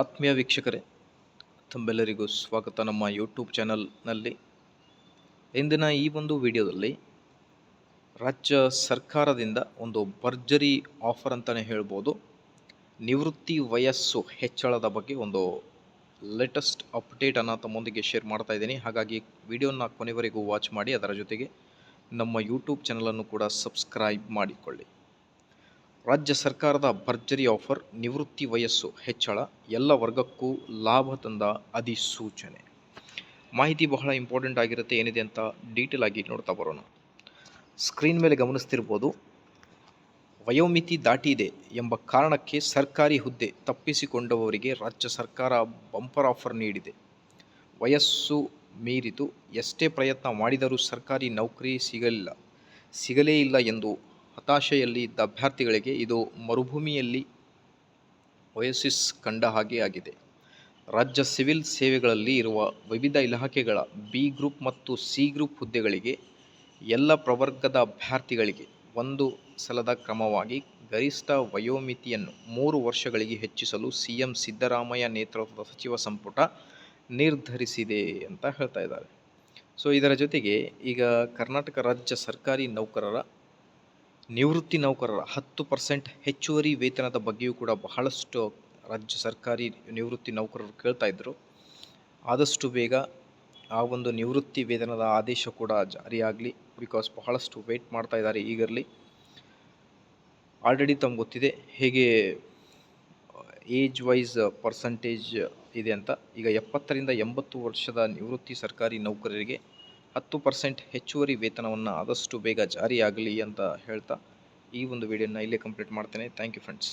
ಆತ್ಮೀಯ ವೀಕ್ಷಕರೇ, ತಮ್ಮೆಲ್ಲರಿಗೂ ಸ್ವಾಗತ ನಮ್ಮ ಯೂಟ್ಯೂಬ್ ಚಾನಲ್ನಲ್ಲಿ ಇಂದಿನ ಈ ಒಂದು ವಿಡಿಯೋದಲ್ಲಿ ರಾಜ್ಯ ಸರ್ಕಾರದಿಂದ ಒಂದು ಭರ್ಜರಿ ಆಫರ್ ಅಂತಲೇ ಹೇಳ್ಬೋದು. ನಿವೃತ್ತಿ ವಯಸ್ಸು ಹೆಚ್ಚಳದ ಬಗ್ಗೆ ಒಂದು ಲೇಟೆಸ್ಟ್ ಅಪ್ಡೇಟನ್ನು ತಮ್ಮೊಂದಿಗೆ ಶೇರ್ ಮಾಡ್ತಾ ಇದ್ದೀನಿ. ಹಾಗಾಗಿ ವಿಡಿಯೋನ ಕೊನೆವರೆಗೂ ವಾಚ್ ಮಾಡಿ, ಅದರ ಜೊತೆಗೆ ನಮ್ಮ ಯೂಟ್ಯೂಬ್ ಚಾನಲನ್ನು ಕೂಡ ಸಬ್ಸ್ಕ್ರೈಬ್ ಮಾಡಿಕೊಳ್ಳಿ. ರಾಜ್ಯ ಸರ್ಕಾರದ ಭರ್ಜರಿ ಆಫರ್, ನಿವೃತ್ತಿ ವಯಸ್ಸು ಹೆಚ್ಚಳ, ಎಲ್ಲ ವರ್ಗಕ್ಕೂ ಲಾಭ ತಂದ ಅಧಿಸೂಚನೆ. ಮಾಹಿತಿ ಬಹಳ ಇಂಪಾರ್ಟೆಂಟ್ ಆಗಿರುತ್ತೆ, ಏನಿದೆ ಅಂತ ಡೀಟೇಲ್ ಆಗಿ ನೋಡ್ತಾ ಬರೋಣ. ಸ್ಕ್ರೀನ್ ಮೇಲೆ ಗಮನಿಸ್ತಿರ್ಬೋದು, ವಯೋಮಿತಿ ದಾಟಿದೆ ಎಂಬ ಕಾರಣಕ್ಕೆ ಸರ್ಕಾರಿ ಹುದ್ದೆ ತಪ್ಪಿಸಿಕೊಂಡವರಿಗೆ ರಾಜ್ಯ ಸರ್ಕಾರ ಬಂಪರ್ ಆಫರ್ ನೀಡಿದೆ. ವಯಸ್ಸು ಮೀರಿತು, ಎಷ್ಟೇ ಪ್ರಯತ್ನ ಮಾಡಿದರೂ ಸರ್ಕಾರಿ ನೌಕರಿ ಸಿಗಲಿಲ್ಲ, ಸಿಗಲೇ ಇಲ್ಲ ಎಂದು ಹತಾಶೆಯಲ್ಲಿ ಇದ್ದ ಅಭ್ಯರ್ಥಿಗಳಿಗೆ ಇದು ಮರುಭೂಮಿಯಲ್ಲಿ ಒಯಸಿಸ್ ಕಂಡ ಹಾಗೆ ಆಗಿದೆ. ರಾಜ್ಯ ಸಿವಿಲ್ ಸೇವೆಗಳಲ್ಲಿ ಇರುವ ವಿವಿಧ ಇಲಾಖೆಗಳ ಬಿ ಗ್ರೂಪ್ ಮತ್ತು ಸಿ ಗ್ರೂಪ್ ಹುದ್ದೆಗಳಿಗೆ ಎಲ್ಲ ಪ್ರವರ್ಗದ ಅಭ್ಯರ್ಥಿಗಳಿಗೆ ಒಂದು ಸಲದ ಕ್ರಮವಾಗಿ ಗರಿಷ್ಠ ವಯೋಮಿತಿಯನ್ನು ಮೂರು ವರ್ಷಗಳಿಗೆ ಹೆಚ್ಚಿಸಲು ಸಿ ಎಂ ಸಿದ್ದರಾಮಯ್ಯ ನೇತೃತ್ವದ ಸಚಿವ ಸಂಪುಟ ನಿರ್ಧರಿಸಿದೆ ಅಂತ ಹೇಳ್ತಾ ಇದ್ದಾರೆ. ಸೊ ಇದರ ಜೊತೆಗೆ ಈಗ ಕರ್ನಾಟಕ ರಾಜ್ಯ ಸರ್ಕಾರಿ ನೌಕರರ ನಿವೃತ್ತಿ ನೌಕರರ ಹತ್ತು ಪರ್ಸೆಂಟ್ ಹೆಚ್ಚುವರಿ ವೇತನದ ಬಗ್ಗೆಯೂ ಕೂಡ ಬಹಳಷ್ಟು ರಾಜ್ಯ ಸರ್ಕಾರಿ ನಿವೃತ್ತಿ ನೌಕರರು ಕೇಳ್ತಾ ಇದ್ದರು ಆದಷ್ಟು ಬೇಗ ಆ ಒಂದು ನಿವೃತ್ತಿ ವೇತನದ ಆದೇಶ ಕೂಡ ಜಾರಿಯಾಗಲಿ ಬಿಕಾಸ್ ಬಹಳಷ್ಟು ವೇಟ್ ಮಾಡ್ತಾ ಇದ್ದಾರೆ ಈಗರ್ಲಿ. ಆಲ್ರೆಡಿ ತಮ್ಗೆ ಗೊತ್ತಿದೆ ಹೇಗೆ ಏಜ್ ವೈಸ್ ಪರ್ಸಂಟೇಜ್ ಇದೆ ಅಂತ. ಈಗ ಎಪ್ಪತ್ತರಿಂದ ಎಂಬತ್ತು ವರ್ಷದ ನಿವೃತ್ತಿ ಸರ್ಕಾರಿ ನೌಕರರಿಗೆ ಹತ್ತು ಪರ್ಸೆಂಟ್ ಹೆಚ್ಚುವರಿ ವೇತನವನ್ನು ಆದಷ್ಟು ಬೇಗ ಜಾರಿಯಾಗಲಿ ಅಂತ ಹೇಳ್ತಾ ಈ ಒಂದು ವಿಡಿಯೋನ ಇಲ್ಲೇ ಕಂಪ್ಲೀಟ್ ಮಾಡ್ತೇನೆ. Thank you friends